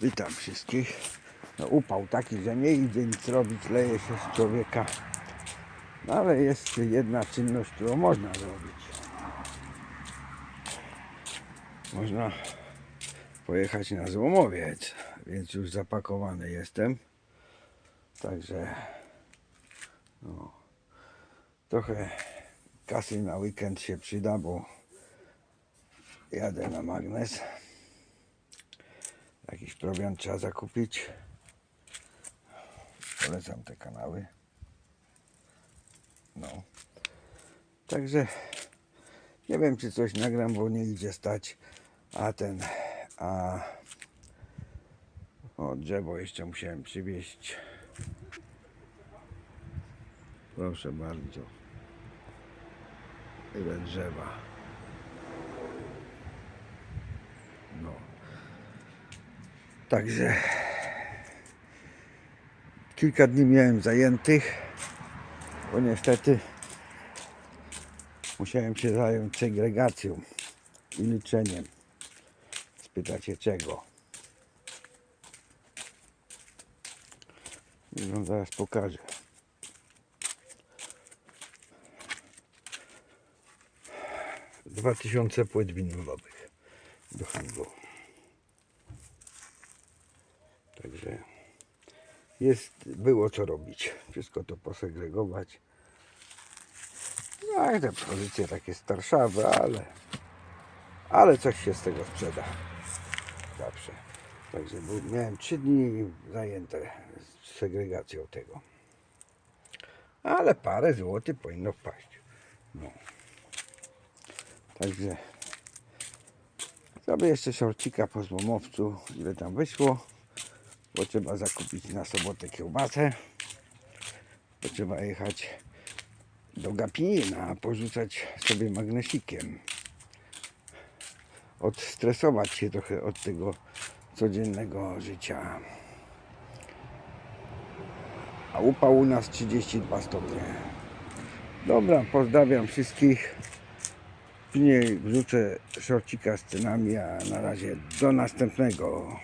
Witam wszystkich. No, upał taki, że nie idzie nic robić, leje się z człowieka. No, ale jest jedna czynność, którą można zrobić. Można pojechać na złomowiec, więc już zapakowany jestem. Także no, trochę kasy na weekend się przyda, bo jadę na magnes. Jakiś prowiant trzeba zakupić. Polecam te kanały. No. Także nie wiem czy coś nagram, bo nie idzie stać. A ten, a o drzewo jeszcze musiałem przywieźć. Proszę bardzo. Ile drzewa. Także kilka dni miałem zajętych, bo niestety musiałem się zająć segregacją i liczeniem. Spytacie czego? Już zaraz pokażę. Dwa tysiące płyt winylowych do handlu. Także jest, było co robić. Wszystko to posegregować. No i te pozycje takie starszawe, ale, ale coś się z tego sprzeda. Zawsze. Także miałem trzy dni zajęte z segregacją tego. Ale parę złotych powinno wpaść. No. Także sobie jeszcze szorcika po złomowcu, ile tam wyszło bo trzeba zakupić na sobotę kiełbasę, bo trzeba jechać do Gapinina, porzucać sobie magnesikiem. Odstresować się trochę od tego codziennego życia. A upał u nas 32 stopnie. Dobra, pozdrawiam wszystkich. Później wrzucę szorcika z cenami, a na razie do następnego.